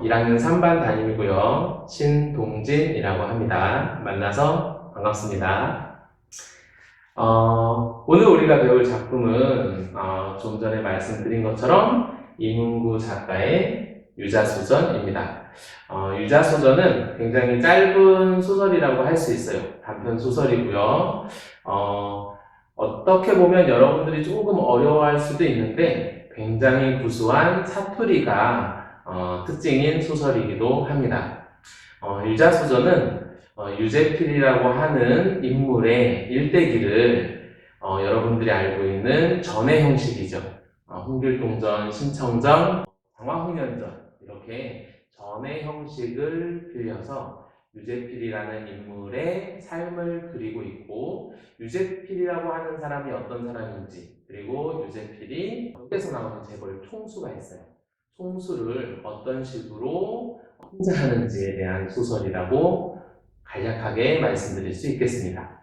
어, 1학년 3반 담임이고요. 신동진이라고 합니다. 만나서 반갑습니다. 어, 오늘 우리가 배울 작품은 어, 좀 전에 말씀드린 것처럼 이문구 작가의 유자소전입니다. 어, 유자소전은 굉장히 짧은 소설이라고 할 수 있어요. 단편 소설이고요. 어, 어떻게 보면 여러분들이 조금 어려워할 수도 있는데 굉장히 구수한 사투리가 어, 특징인 소설이기도 합니다. 어, 유자소전은 어, 유재필이라고 하는 인물의 일대기를 어, 여러분들이 알고 있는 전의 형식이죠. 어, 홍길동전, 신청전, 장화홍련전 이렇게 전의 형식을 빌려서 유재필이라는 인물의 삶을 그리고 있고 유재필이라고 하는 사람이 어떤 사람인지 그리고 유재필이 여기에서 나오는 재벌 총수가 있어요. 총수를 어떤 식으로 통제하는지에 대한 소설이라고 간략하게 말씀드릴 수 있겠습니다.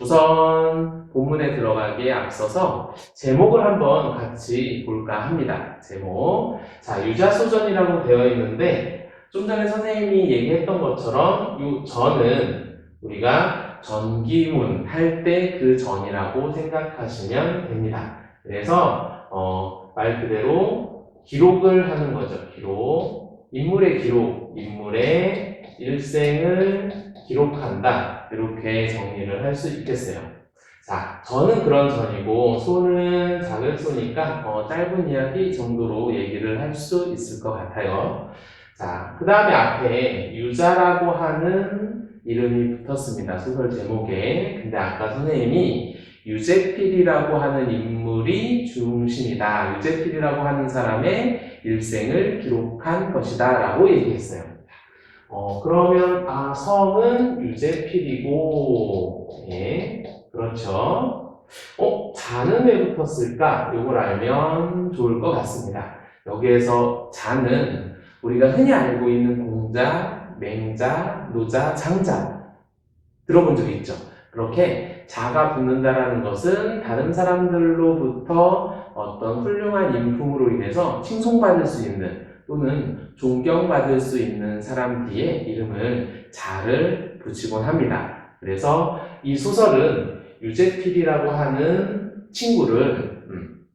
우선 본문에 들어가기에 앞서서 제목을 한번 같이 볼까 합니다. 제목. 자, 유자소전이라고 되어 있는데 좀 전에 선생님이 얘기했던 것처럼 이 전은 우리가 전기문 할 때 그 전이라고 생각하시면 됩니다. 그래서 어, 말 그대로 기록을 하는 거죠. 기록. 인물의 기록, 인물의 일생을 기록한다. 이렇게 정리를 할 수 있겠어요. 자, 전은 그런 전이고, 소는 자극소니까 어, 짧은 이야기 정도로 얘기를 할 수 있을 것 같아요. 자, 그 다음에 앞에 유자라고 하는 이름이 붙었습니다. 소설 제목에. 근데 아까 선생님이 유재필이라고 하는 인물이 중심이다. 유재필이라고 하는 사람의 일생을 기록한 것이다. 라고 얘기했어요. 어, 그러면, 아, 성은 유재필이고, 예, 그렇죠. 어, 자는 왜 붙었을까? 이걸 알면 좋을 것 같습니다. 여기에서 자는 우리가 흔히 알고 있는 공자, 맹자, 노자, 장자 들어본 적 있죠? 그렇게 자가 붙는다라는 것은 다른 사람들로부터 어떤 훌륭한 인품으로 인해서 칭송받을 수 있는 또는 존경받을 수 있는 사람 뒤에 이름을 자를 붙이곤 합니다. 그래서 이 소설은 유재필이라고 하는 친구를 음,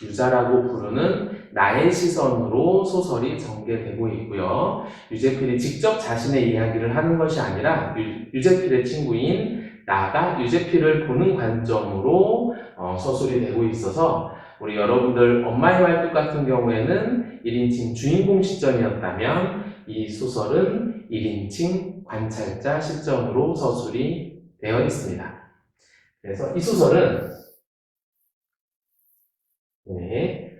유자라고 부르는 나의 시선으로 소설이 전개되고 있고요. 유재필이 직접 자신의 이야기를 하는 것이 아니라 유, 유재필의 친구인 나가 유재필을 보는 관점으로 어, 서술이 되고 있어서 우리 여러분들 엄마의 말뚝 같은 경우에는 1인칭 주인공 시점이었다면 이 소설은 1인칭 관찰자 시점으로 서술이 되어 있습니다. 그래서 이 소설은 네,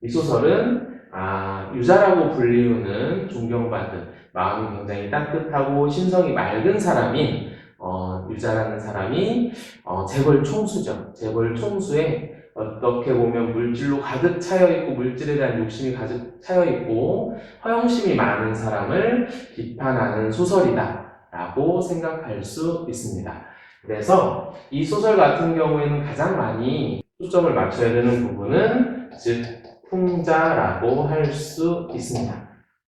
이 소설은 아, 유자라고 불리우는 존경받은 마음이 굉장히 따뜻하고 신성이 맑은 사람인 어, 유자라는 사람이 어, 재벌 총수죠. 재벌 총수에 어떻게 보면 물질로 가득 차여 있고 물질에 대한 욕심이 가득 차여 있고 허영심이 많은 사람을 비판하는 소설이다라고 생각할 수 있습니다. 그래서 이 소설 같은 경우에는 가장 많이 초점을 맞춰야 되는 부분은 즉 풍자라고 할 수 있습니다.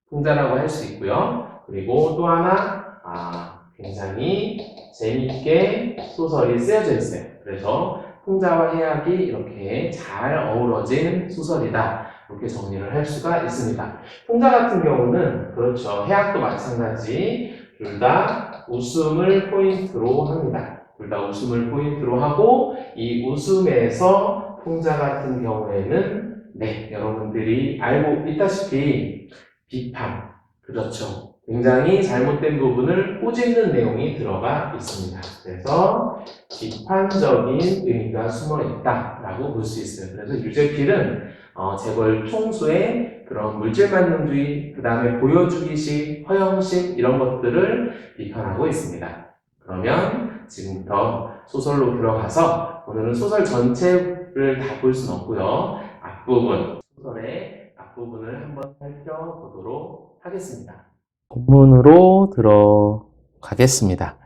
풍자라고 할 수 있고요. 그리고 또 하나 아, 굉장히 재밌게 소설이 쓰여져 있어요. 그래서 풍자와 해악이 이렇게 잘 어우러진 소설이다. 이렇게 정리를 할 수가 있습니다. 풍자 같은 경우는 그렇죠. 해악도 마찬가지 둘 다 웃음을 포인트로 합니다. 둘 다 웃음을 포인트로 하고 이 웃음에서 풍자 같은 경우에는 네, 여러분들이 알고 있다시피 비판, 그렇죠. 굉장히 잘못된 부분을 꼬집는 내용이 들어가 있습니다. 그래서 비판적인 의미가 숨어 있다라고 볼 수 있어요. 그래서 유재필은 어, 재벌 총수의 그런 물질만능주의, 그 다음에 보여주기식, 허영심 이런 것들을 비판하고 있습니다. 그러면 지금부터 소설로 들어가서 오늘은 소설 전체를 다 볼 수는 없고요. 앞부분, 소설의 앞부분을 한번 살펴보도록 하겠습니다. 본문으로 들어가겠습니다.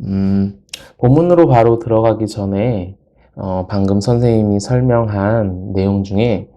음, 본문으로 바로 들어가기 전에 어, 방금 선생님이 설명한 내용 중에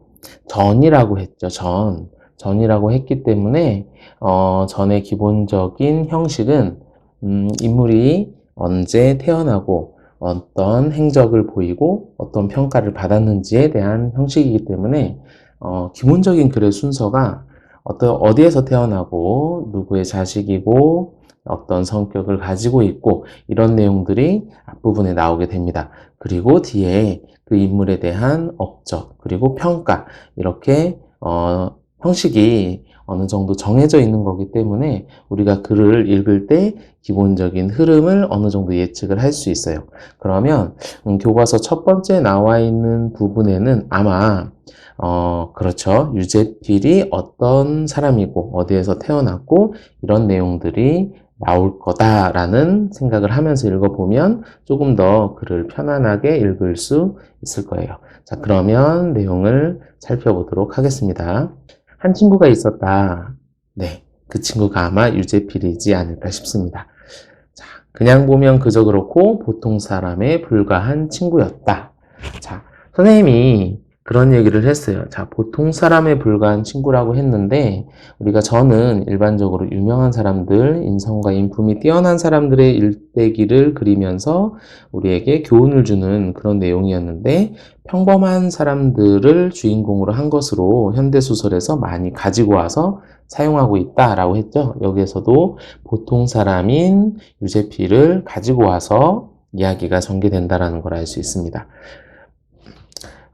전이라고 했죠. 전. 전이라고 했기 때문에 어, 전의 기본적인 형식은 음, 인물이 언제 태어나고 어떤 행적을 보이고 어떤 평가를 받았는지에 대한 형식이기 때문에 어, 기본적인 글의 순서가 어떤 어디에서 태어나고 누구의 자식이고 어떤 성격을 가지고 있고 이런 내용들이 앞부분에 나오게 됩니다. 그리고 뒤에 그 인물에 대한 업적 그리고 평가 이렇게 어, 형식이 어느 정도 정해져 있는 거기 때문에 우리가 글을 읽을 때 기본적인 흐름을 어느 정도 예측을 할 수 있어요. 그러면 음, 교과서 첫 번째 나와 있는 부분에는 아마 어, 그렇죠. 유재필이 어떤 사람이고 어디에서 태어났고 이런 내용들이 나올 거다라는 생각을 하면서 읽어보면 조금 더 글을 편안하게 읽을 수 있을 거예요. 자, 그러면 내용을 살펴보도록 하겠습니다. 한 친구가 있었다. 네. 그 친구가 아마 유재필이지 않을까 싶습니다. 자, 그냥 보면 그저 그렇고 보통 사람에 불과한 친구였다. 자, 선생님이 그런 얘기를 했어요. 자, 보통 사람에 불과한 친구라고 했는데, 우리가 저는 일반적으로 유명한 사람들, 인성과 인품이 뛰어난 사람들의 일대기를 그리면서 우리에게 교훈을 주는 그런 내용이었는데, 평범한 사람들을 주인공으로 한 것으로 현대 소설에서 많이 가지고 와서 사용하고 있다라고 했죠. 여기에서도 보통 사람인 유재필을 가지고 와서 이야기가 전개된다라는 걸 알 수 있습니다.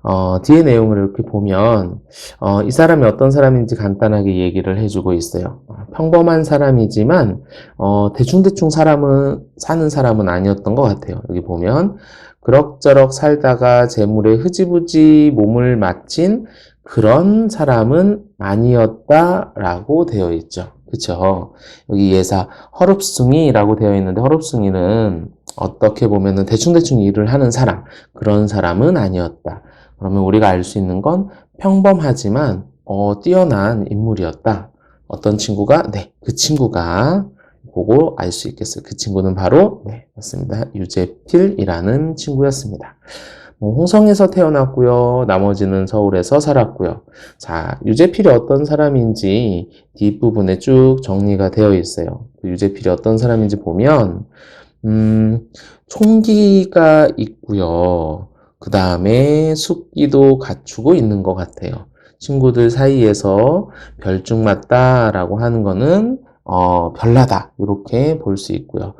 어, 뒤에 내용을 이렇게 보면, 어, 이 사람이 어떤 사람인지 간단하게 얘기를 해주고 있어요. 어, 평범한 사람이지만, 어, 대충대충 사람은, 사는 사람은 아니었던 것 같아요. 여기 보면, 그럭저럭 살다가 재물에 흐지부지 몸을 마친 그런 사람은 아니었다라고 되어 있죠. 그쵸? 여기 예사, 허릅숭이라고 되어 있는데, 허릅숭이는 어떻게 보면은 대충대충 일을 하는 사람, 그런 사람은 아니었다. 그러면 우리가 알 수 있는 건 평범하지만 어, 뛰어난 인물이었다. 어떤 친구가 네, 그 친구가 보고 알 수 있겠어요. 그 친구는 바로 네, 맞습니다. 유재필이라는 친구였습니다. 뭐 홍성에서 태어났고요. 나머지는 서울에서 살았고요. 자, 유재필이 어떤 사람인지 뒷부분에 쭉 정리가 되어 있어요. 그 유재필이 어떤 사람인지 보면 음, 총기가 있고요. 그 다음에 숙기도 갖추고 있는 것 같아요. 친구들 사이에서 별중 맞다라고 하는 거는 어, 별나다 이렇게 볼 수 있고요.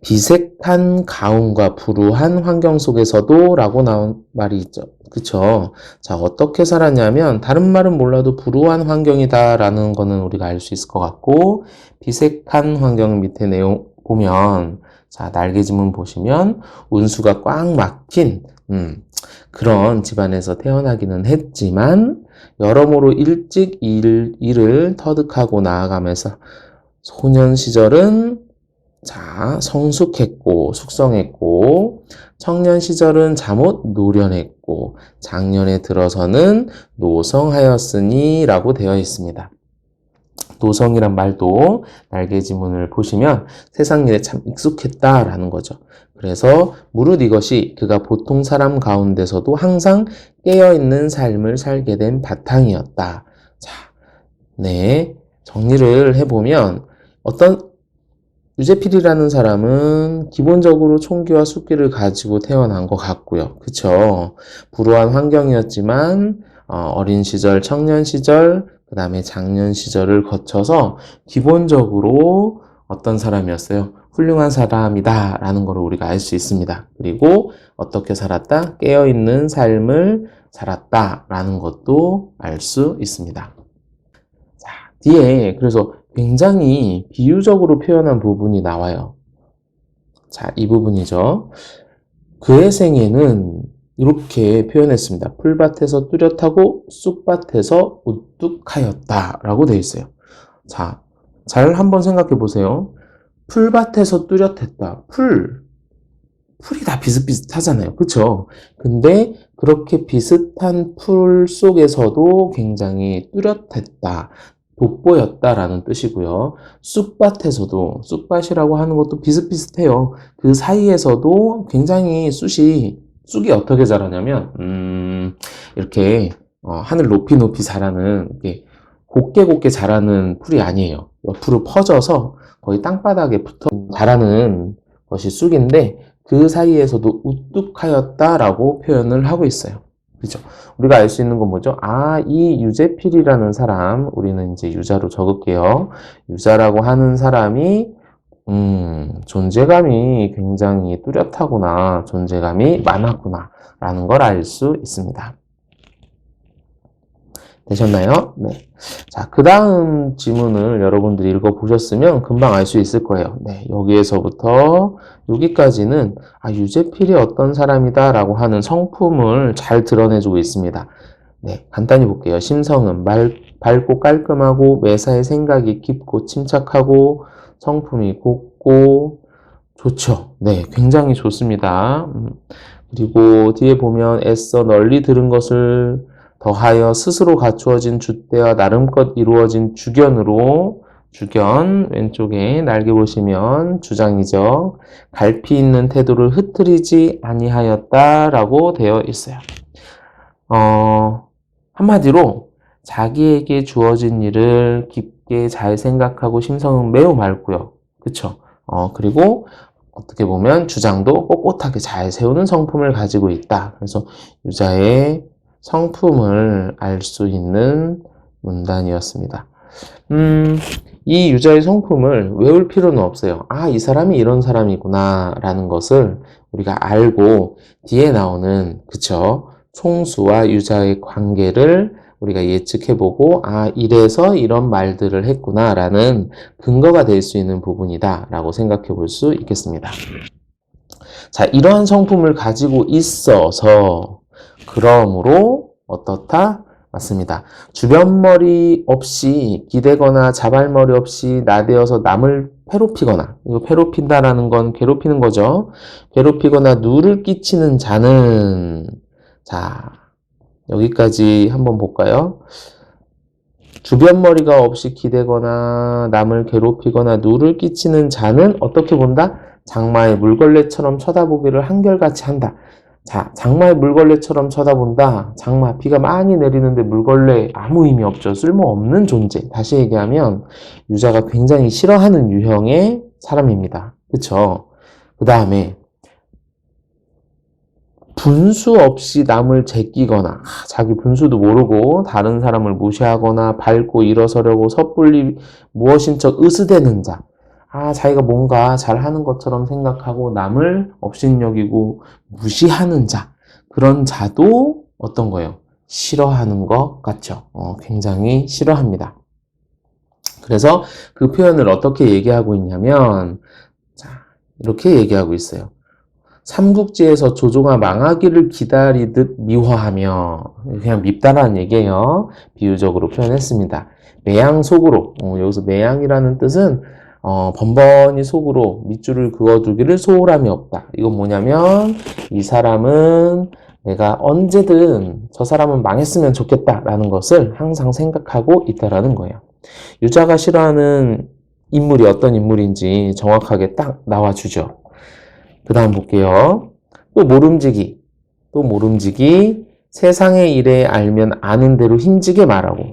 비색한 가운과 불우한 환경 속에서도 라고 나온 말이 있죠. 그쵸? 자, 어떻게 살았냐면, 다른 말은 몰라도 불우한 환경이다 라는 거는 우리가 알 수 있을 것 같고, 비색한 환경 밑에 내용 보면, 자, 날개지문 보시면 운수가 꽉 막힌 음, 그런 집안에서 태어나기는 했지만 여러모로 일찍 일, 일을 터득하고 나아가면서 소년 시절은 자, 성숙했고 숙성했고 청년 시절은 잠옷 노련했고 작년에 들어서는 노성하였으니 라고 되어 있습니다. 노성이란 말도 날개 지문을 보시면 세상 일에 참 익숙했다라는 거죠. 그래서 무릇 이것이 그가 보통 사람 가운데서도 항상 깨어있는 삶을 살게 된 바탕이었다. 자, 네. 정리를 해보면 어떤 유재필이라는 사람은 기본적으로 총기와 숫기를 가지고 태어난 것 같고요. 그쵸? 불우한 환경이었지만 어, 어린 시절, 청년 시절, 그 다음에 작년 시절을 거쳐서 기본적으로 어떤 사람이었어요? 훌륭한 사람이다 라는 것을 우리가 알 수 있습니다. 그리고 어떻게 살았다? 깨어있는 삶을 살았다 라는 것도 알 수 있습니다. 자, 뒤에 그래서 굉장히 비유적으로 표현한 부분이 나와요. 자, 이 부분이죠. 그의 생애는 이렇게 표현했습니다. 풀밭에서 뚜렷하고 쑥밭에서 우뚝하였다 라고 되어 있어요. 자, 잘 한번 생각해 보세요. 풀밭에서 뚜렷했다. 풀. 풀이 다 비슷비슷하잖아요. 그쵸? 근데 그렇게 비슷한 풀 속에서도 굉장히 뚜렷했다. 돋보였다라는 뜻이고요. 쑥밭에서도, 쑥밭이라고 하는 것도 비슷비슷해요. 그 사이에서도 굉장히 쑥이 쑥이 어떻게 자라냐면, 음, 이렇게 어, 하늘 높이 높이 자라는 이게 곱게 곱게 자라는 풀이 아니에요. 옆으로 퍼져서 거의 땅바닥에 붙어 자라는 것이 쑥인데 그 사이에서도 우뚝하였다라고 표현을 하고 있어요. 그죠? 우리가 알 수 있는 건 뭐죠? 아, 이 유재필이라는 사람, 우리는 이제 유자로 적을게요. 유자라고 하는 사람이, 음, 존재감이 굉장히 뚜렷하구나, 존재감이 많았구나, 라는 걸 알 수 있습니다. 되셨나요? 네. 자, 그 다음 지문을 여러분들이 읽어보셨으면 금방 알 수 있을 거예요. 네, 여기에서부터 여기까지는 아, 유재필이 어떤 사람이다 라고 하는 성품을 잘 드러내주고 있습니다. 네, 간단히 볼게요. 심성은 말, 밝고 깔끔하고 매사에 생각이 깊고 침착하고 성품이 곱고 좋죠. 네, 굉장히 좋습니다. 음, 그리고 뒤에 보면 애써 널리 들은 것을 더하여 스스로 갖추어진 주대와 나름껏 이루어진 주견으로 주견 왼쪽에 날개 보시면 주장이죠. 갈피 있는 태도를 흐트리지 아니하였다라고 되어 있어요. 어, 한마디로 자기에게 주어진 일을 깊게 잘 생각하고 심성은 매우 맑고요. 그쵸? 어, 그리고 어떻게 보면 주장도 꼿꼿하게 잘 세우는 성품을 가지고 있다. 그래서 유자의 성품을 알 수 있는 문단이었습니다. 음, 이 유자의 성품을 외울 필요는 없어요. 아, 이 사람이 이런 사람이구나, 라는 것을 우리가 알고, 뒤에 나오는, 그쵸? 총수와 유자의 관계를 우리가 예측해보고, 아, 이래서 이런 말들을 했구나, 라는 근거가 될 수 있는 부분이다, 라고 생각해 볼 수 있겠습니다. 자, 이러한 성품을 가지고 있어서, 그러므로 어떻다? 맞습니다. 주변머리 없이 기대거나 자발머리 없이 나대어서 남을 괴롭히거나 이거 괴롭힌다라는 건 괴롭히는 거죠. 괴롭히거나 누를 끼치는 자는 자 여기까지 한번 볼까요? 주변머리가 없이 기대거나 남을 괴롭히거나 누를 끼치는 자는 어떻게 본다? 장마의 물걸레처럼 쳐다보기를 한결같이 한다. 자, 장마의 물걸레처럼 쳐다본다. 장마, 비가 많이 내리는데 물걸레 아무 의미 없죠. 쓸모없는 존재. 다시 얘기하면 유자가 굉장히 싫어하는 유형의 사람입니다. 그쵸? 그 다음에 분수 없이 남을 제끼거나 아, 자기 분수도 모르고 다른 사람을 무시하거나 밟고 일어서려고 섣불리 무엇인 척 으스대는 자. 아, 자기가 뭔가 잘하는 것처럼 생각하고 남을 업신여기고 무시하는 자. 그런 자도 어떤 거예요? 싫어하는 것 같죠. 어, 굉장히 싫어합니다. 그래서 그 표현을 어떻게 얘기하고 있냐면, 자, 이렇게 얘기하고 있어요. 삼국지에서 조조가 망하기를 기다리듯 미화하며, 그냥 밉다라는 얘기예요. 비유적으로 표현했습니다. 매양 속으로, 어, 여기서 매양이라는 뜻은 어, 번번이 속으로 밑줄을 그어두기를 소홀함이 없다. 이건 뭐냐면 이 사람은 내가 언제든 저 사람은 망했으면 좋겠다라는 것을 항상 생각하고 있다라는 거예요. 유자가 싫어하는 인물이 어떤 인물인지 정확하게 딱 나와주죠. 그 다음 볼게요. 또 모름지기. 또 모름지기. 세상의 일에 알면 아는 대로 힘지게 말하고.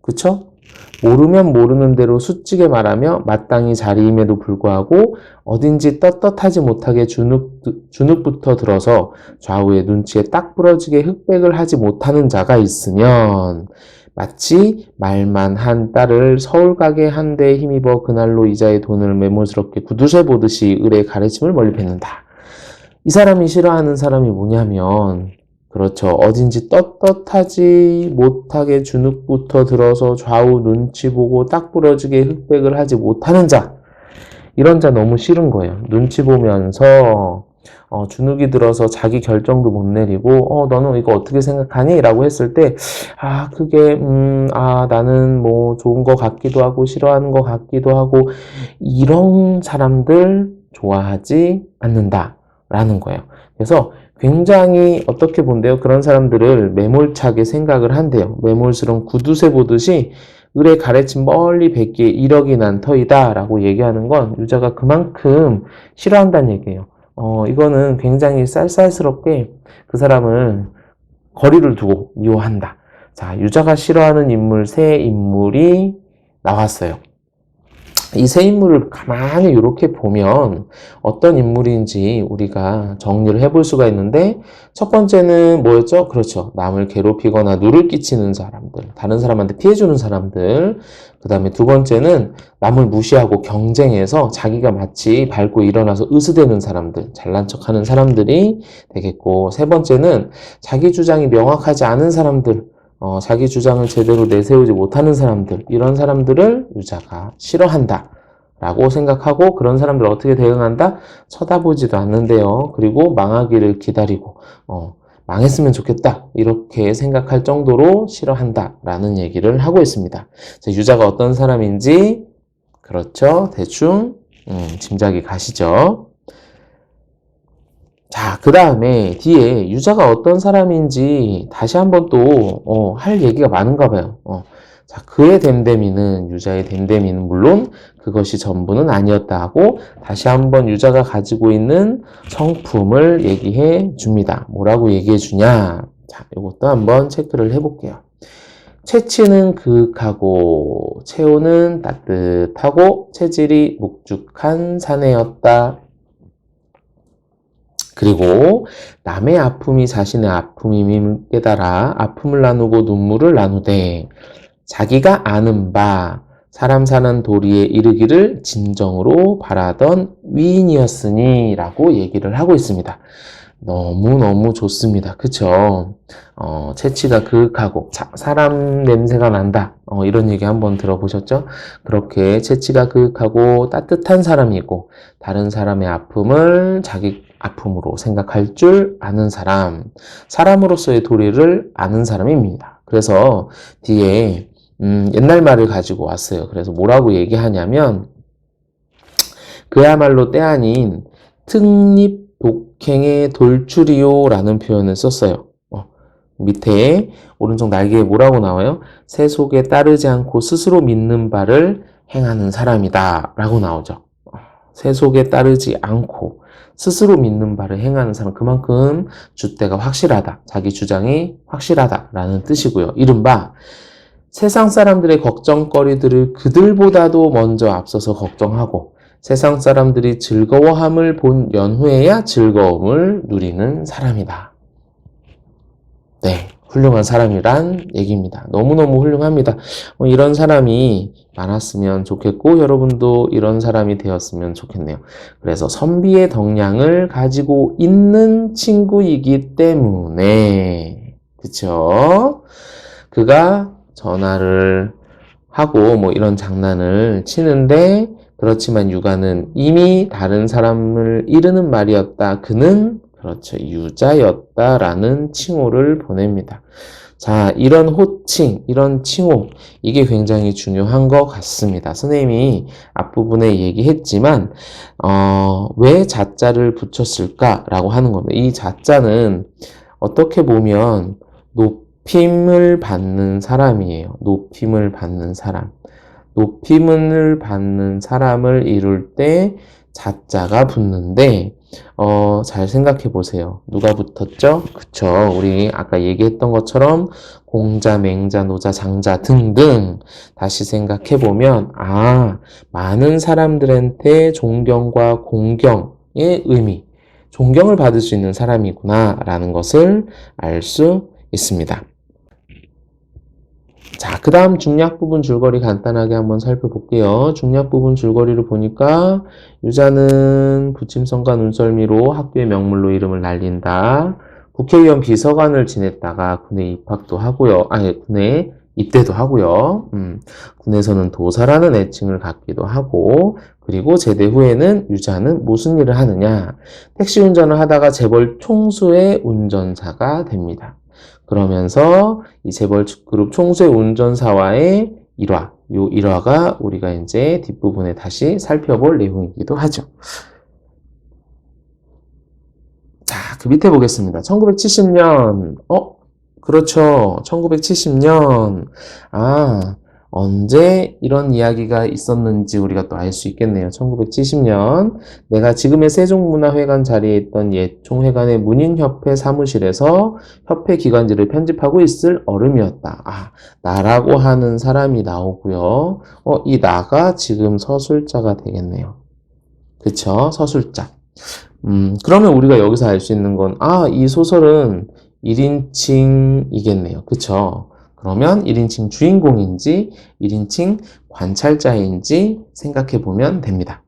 그쵸? 모르면 모르는 대로 수직에 말하며 마땅히 자리임에도 불구하고 어딘지 떳떳하지 못하게 주눅, 주눅부터 들어서 좌우의 눈치에 딱 부러지게 흑백을 하지 못하는 자가 있으면 마치 말만 한 딸을 서울 가게 한 대에 힘입어 그날로 이자의 돈을 매몰스럽게 구두쇠 보듯이 을의 가르침을 멀리 뱉는다. 이 사람이 싫어하는 사람이 뭐냐면 그렇죠. 어딘지 떳떳하지 못하게 주눅부터 들어서 좌우 눈치 보고 딱 부러지게 흑백을 하지 못하는 자. 이런 자 너무 싫은 거예요. 눈치 보면서 어, 주눅이 들어서 자기 결정도 못 내리고 어 너는 이거 어떻게 생각하니? 라고 했을 때 아 그게 음 아 나는 뭐 좋은 거 같기도 하고 싫어하는 거 같기도 하고 이런 사람들 좋아하지 않는다 라는 거예요. 그래서 굉장히 어떻게 본대요? 그런 사람들을 매몰차게 생각을 한대요. 매몰스러운 구두쇠 보듯이 을의 가래친 멀리 뱉기에 이력이 난 터이다 라고 얘기하는 건 유자가 그만큼 싫어한다는 얘기예요. 어, 이거는 굉장히 쌀쌀스럽게 그 사람을 거리를 두고 미워한다. 자, 유자가 싫어하는 인물 세 인물이 나왔어요. 이 세 인물을 가만히 이렇게 보면 어떤 인물인지 우리가 정리를 해볼 수가 있는데 첫 번째는 뭐였죠? 그렇죠. 남을 괴롭히거나 누를 끼치는 사람들, 다른 사람한테 피해주는 사람들. 그 다음에 두 번째는 남을 무시하고 경쟁해서 자기가 마치 밟고 일어나서 으스대는 사람들, 잘난 척 하는 사람들이 되겠고, 세 번째는 자기 주장이 명확하지 않은 사람들, 어, 자기 주장을 제대로 내세우지 못하는 사람들, 이런 사람들을 유자가 싫어한다. 라고 생각하고 그런 사람들 어떻게 대응한다? 쳐다보지도 않는데요. 그리고 망하기를 기다리고, 어, 망했으면 좋겠다. 이렇게 생각할 정도로 싫어한다. 라는 얘기를 하고 있습니다. 자, 유자가 어떤 사람인지, 그렇죠. 대충, 음, 짐작이 가시죠. 자, 그 다음에 뒤에 유자가 어떤 사람인지 다시 한번 또, 어, 할 얘기가 많은가 봐요. 어. 자, 그의 됨됨이는, 유자의 됨됨이는 물론 그것이 전부는 아니었다 하고 다시 한번 유자가 가지고 있는 성품을 얘기해 줍니다. 뭐라고 얘기해 주냐? 자, 이것도 한번 체크를 해 볼게요. 채치는 그윽하고 체온은 따뜻하고 체질이 묵죽한 사내였다. 그리고 남의 아픔이 자신의 아픔임을 깨달아 아픔을 나누고 눈물을 나누되 자기가 아는 바 사람 사는 도리에 이르기를 진정으로 바라던 위인이었으니 라고 얘기를 하고 있습니다. 너무너무 좋습니다. 그쵸? 어, 채취가 그윽하고 자, 사람 냄새가 난다. 어, 이런 얘기 한번 들어보셨죠? 그렇게 채취가 그윽하고 따뜻한 사람이고 다른 사람의 아픔을 자기 아픔으로 생각할 줄 아는 사람, 사람으로서의 도리를 아는 사람입니다. 그래서 뒤에 음, 옛날 말을 가지고 왔어요. 그래서 뭐라고 얘기하냐면 그야말로 때 아닌 특립 독행의 돌출이요라는 표현을 썼어요. 어, 밑에 오른쪽 날개에 뭐라고 나와요? 세속에 따르지 않고 스스로 믿는 바를 행하는 사람이다 라고 나오죠. 어, 세속에 따르지 않고 스스로 믿는 바를 행하는 사람 그만큼 주대가 확실하다. 자기 주장이 확실하다라는 뜻이고요. 이른바 세상 사람들의 걱정거리들을 그들보다도 먼저 앞서서 걱정하고 세상 사람들이 즐거워함을 본 연후에야 즐거움을 누리는 사람이다. 네, 훌륭한 사람이란 얘기입니다. 너무너무 훌륭합니다. 어, 이런 사람이 많았으면 좋겠고 여러분도 이런 사람이 되었으면 좋겠네요. 그래서 선비의 덕량을 가지고 있는 친구이기 때문에 그쵸? 그가 전화를 하고 뭐 이런 장난을 치는데 그렇지만 유가는 이미 다른 사람을 이르는 말이었다. 그는 그렇죠. 유자였다라는 칭호를 보냅니다. 자, 이런 호칭, 이런 칭호, 이게 굉장히 중요한 것 같습니다. 선생님이 앞부분에 얘기했지만, 어, 왜 자자를 붙였을까라고 하는 겁니다. 이 자자는 어떻게 보면 높임을 받는 사람이에요. 높임을 받는 사람. 높임을 받는 사람을 이룰 때 자자가 붙는데, 어, 잘 생각해 보세요. 누가 붙었죠? 그쵸. 우리 아까 얘기했던 것처럼 공자, 맹자, 노자, 장자 등등 다시 생각해 보면, 아, 많은 사람들한테 존경과 공경의 의미, 존경을 받을 수 있는 사람이구나, 라는 것을 알 수 있습니다. 자, 그 다음 중략 부분 줄거리 간단하게 한번 살펴볼게요. 중략 부분 줄거리를 보니까 유자는 부침성과 눈썰미로 학교의 명물로 이름을 날린다. 국회의원 비서관을 지냈다가 군에 입학도 하고요. 아니, 군에 입대도 하고요. 음, 군에서는 도사라는 애칭을 갖기도 하고, 그리고 제대 후에는 유자는 무슨 일을 하느냐? 택시 운전을 하다가 재벌 총수의 운전사가 됩니다. 그러면서 이 재벌 그룹 총수의 운전사와의 일화, 요 일화가 우리가 이제 뒷부분에 다시 살펴볼 내용이기도 하죠. 자, 그 밑에 보겠습니다. 1970년, 어? 그렇죠. 1970년. 아, 언제 이런 이야기가 있었는지 우리가 또 알 수 있겠네요. 1970년 내가 지금의 세종문화회관 자리에 있던 옛 총회관의 문인협회 사무실에서 협회 기관지를 편집하고 있을 어름이었다. 아, 나라고 하는 사람이 나오고요. 어, 이 나가 지금 서술자가 되겠네요. 그쵸? 서술자. 음, 그러면 우리가 여기서 알 수 있는 건, 아, 이 소설은 1인칭이겠네요. 그쵸? 그러면 1인칭 주인공인지 1인칭 관찰자인지 생각해 보면 됩니다.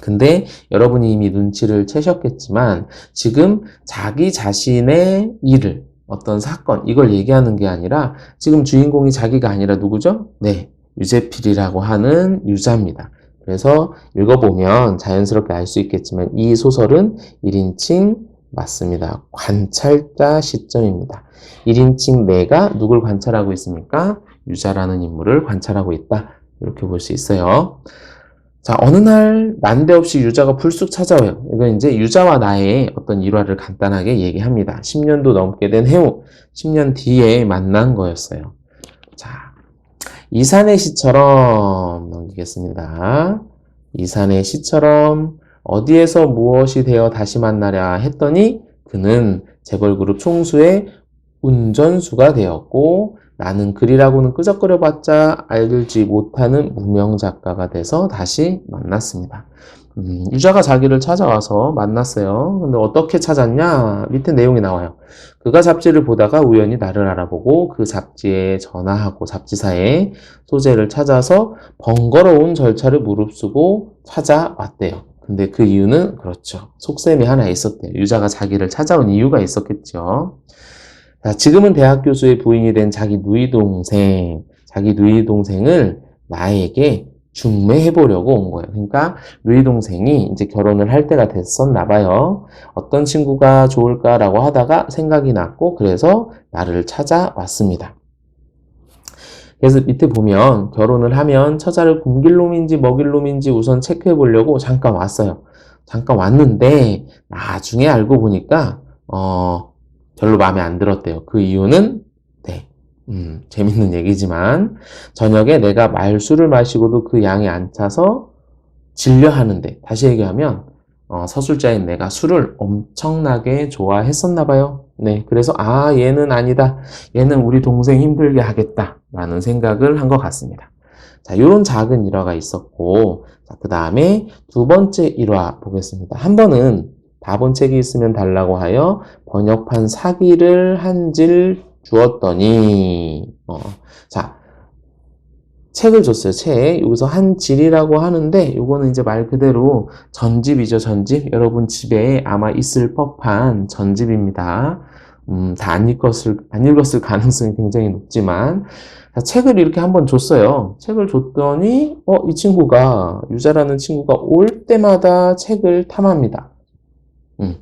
근데 여러분이 이미 눈치를 채셨겠지만 지금 자기 자신의 일을 어떤 사건 이걸 얘기하는 게 아니라 지금 주인공이 자기가 아니라 누구죠? 네, 유재필이라고 하는 유자입니다. 그래서 읽어보면 자연스럽게 알 수 있겠지만 이 소설은 1인칭 맞습니다. 관찰자 시점입니다. 1인칭 내가 누굴 관찰하고 있습니까? 유자라는 인물을 관찰하고 있다. 이렇게 볼 수 있어요. 자, 어느 날 난데없이 유자가 불쑥 찾아와요. 이건 이제 유자와 나의 어떤 일화를 간단하게 얘기합니다. 10년도 넘게 된 해후, 10년 뒤에 만난 거였어요. 자, 이산의 시처럼 넘기겠습니다. 이산의 시처럼 어디에서 무엇이 되어 다시 만나랴 했더니 그는 재벌그룹 총수의 운전수가 되었고 나는 글이라고는 끄적거려봤자 알지 못하는 무명 작가가 돼서 다시 만났습니다. 음, 유자가 자기를 찾아와서 만났어요. 근데 어떻게 찾았냐? 밑에 내용이 나와요. 그가 잡지를 보다가 우연히 나를 알아보고 그 잡지에 전화하고 잡지사에 소재를 찾아서 번거로운 절차를 무릅쓰고 찾아왔대요. 근데 그 이유는 그렇죠. 속셈이 하나 있었대요. 유자가 자기를 찾아온 이유가 있었겠죠. 자, 지금은 대학 교수의 부인이 된 자기 누이 동생, 자기 누이 동생을 나에게 중매해 보려고 온 거예요. 그러니까 누이 동생이 이제 결혼을 할 때가 됐었나 봐요. 어떤 친구가 좋을까라고 하다가 생각이 났고 그래서 나를 찾아왔습니다. 그래서 밑에 보면 결혼을 하면 처자를 굶길 놈인지 먹일 놈인지 우선 체크해 보려고 잠깐 왔어요. 잠깐 왔는데 나중에 알고 보니까 어 별로 마음에 안 들었대요. 그 이유는 네. 음, 재밌는 얘기지만 저녁에 내가 말술을 마시고도 그 양이 안 차서 진려하는데 다시 얘기하면 어, 서술자인 내가 술을 엄청나게 좋아했었나 봐요. 네, 그래서 아 얘는 아니다. 얘는 우리 동생 힘들게 하겠다라는 생각을 한 것 같습니다. 자, 이런 작은 일화가 있었고, 그 다음에 두 번째 일화 보겠습니다. 한 번은 다본 책이 있으면 달라고 하여 번역판 사기를 한질 주었더니, 어, 자, 책을 줬어요, 책. 여기서 한 질이라고 하는데, 이거는 이제 말 그대로 전집이죠, 전집. 여러분 집에 아마 있을 법한 전집입니다. 음, 다 안 읽었을, 안 읽었을 가능성이 굉장히 높지만, 자, 책을 이렇게 한번 줬어요. 책을 줬더니, 어, 이 친구가, 유자라는 친구가 올 때마다 책을 탐합니다. 음.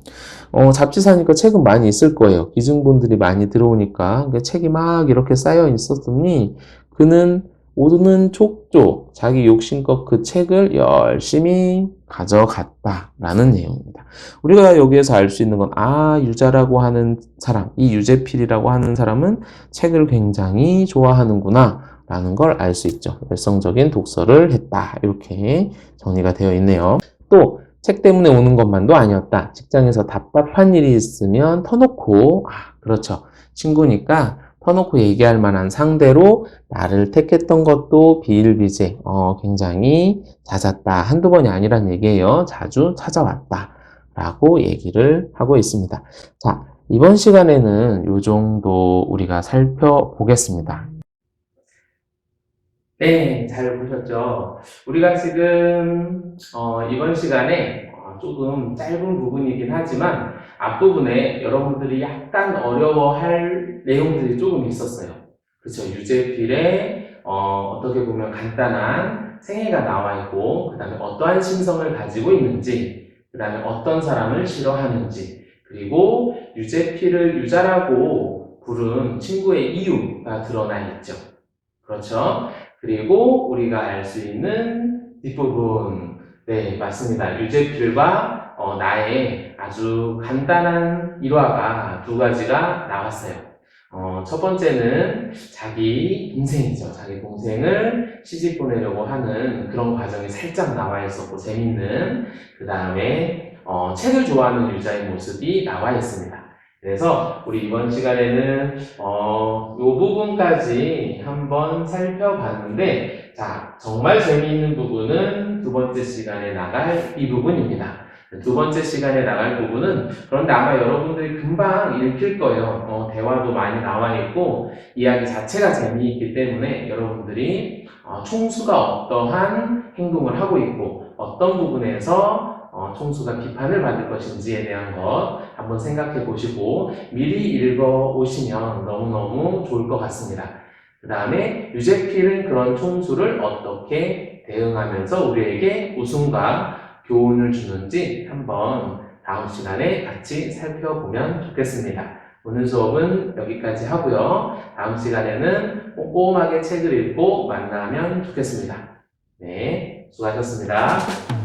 어, 잡지 사니까 책은 많이 있을 거예요. 기증본들이 많이 들어오니까. 책이 막 이렇게 쌓여 있었더니, 그는 오는 촉조, 자기 욕심껏 그 책을 열심히 가져갔다 라는 내용입니다. 우리가 여기에서 알 수 있는 건, 아, 유자라고 하는 사람, 이 유재필이라고 하는 사람은 책을 굉장히 좋아하는구나, 라는 걸 알 수 있죠. 열성적인 독서를 했다. 이렇게 정리가 되어 있네요. 또, 책 때문에 오는 것만도 아니었다. 직장에서 답답한 일이 있으면 터놓고, 아, 그렇죠. 친구니까 터놓고 얘기할 만한 상대로 나를 택했던 것도 비일비재, 어, 굉장히 잦았다. 한두 번이 아니란 얘기예요. 자주 찾아왔다. 라고 얘기를 하고 있습니다. 자, 이번 시간에는 이 정도 우리가 살펴보겠습니다. 네, 잘 보셨죠? 우리가 지금 어, 이번 시간에 어, 조금 짧은 부분이긴 하지만 앞부분에 여러분들이 약간 어려워할 내용들이 조금 있었어요. 그렇죠? 유재필의 어, 떻게 보면 간단한 생애가 나와 있고 그 다음에 어떠한 심성을 가지고 있는지 그 다음에 어떤 사람을 싫어하는지 그리고 유재필을 유자라고 부른 친구의 이유가 드러나 있죠. 그렇죠? 그리고 우리가 알 수 있는 뒷부분 네 맞습니다. 유재필과 어, 나의 아주 간단한 일화가 두 가지가 나왔어요. 어, 첫 번째는 자기 동생이죠. 자기 동생을 시집 보내려고 하는 그런 과정이 살짝 나와 있었고 재밌는 그 다음에 어, 책을 좋아하는 유자의 모습이 나와 있습니다. 그래서 우리 이번 시간에는 어, 요 부분까지 한번 살펴봤는데 자 정말 재미있는 부분은 두 번째 시간에 나갈 이 부분입니다. 두 번째 시간에 나갈 부분은 그런데 아마 여러분들이 금방 읽힐 거예요. 어, 대화도 많이 나와 있고 이야기 자체가 재미있기 때문에 여러분들이 어, 총수가 어떠한 행동을 하고 있고 어떤 부분에서 어, 총수가 비판을 받을 것인지에 대한 것 한번 생각해 보시고 미리 읽어 오시면 너무너무 좋을 것 같습니다. 그 다음에 유제필은 그런 총수를 어떻게 대응하면서 우리에게 웃음과 교훈을 주는지 한번 다음 시간에 같이 살펴보면 좋겠습니다. 오늘 수업은 여기까지 하고요. 다음 시간에는 꼼꼼하게 책을 읽고 만나면 좋겠습니다. 네, 수고하셨습니다.